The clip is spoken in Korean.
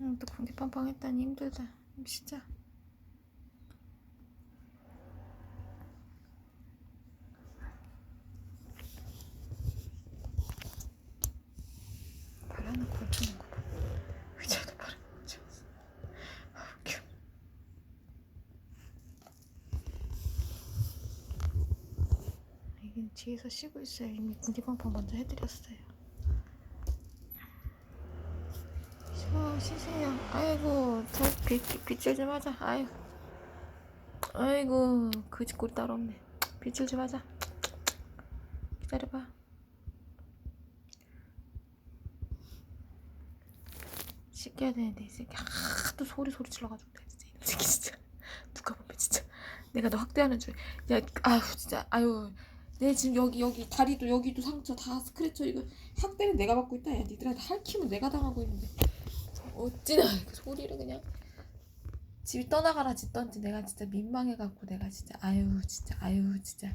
응, 또 공기빵빵 했다니 힘들다. 진짜. 거 봐. 의자도 바람 쳤어. 아, 웃겨. 이게 뒤에서 쉬고 있어요. 이미 공기빵빵 먼저 해드렸어요. 쉬세요. 아이고, 저 빗, 빗질 좀 하자. 아이고. 아이고, 그짓골 따로 없네. 빗질 좀 하자. 기다려봐. 씻겨야 되는데, 이 새끼. 하도 소리 소리 질러가지고. 이 새끼 진짜. 누가 보면 진짜. 내가 너 학대하는 줄. 야, 아유, 진짜. 아유. 내 지금 여기, 여기, 다리도 여기도 상처 다 스크래쳐. 이거 학대는 내가 받고 있다. 야, 니들한테 할퀴면 내가 당하고 있는데. 어찌나 그 소리를 그냥. 집이 떠나가라 짓던지. 내가 진짜 민망해갖고 내가 진짜 아유 진짜 아유 진짜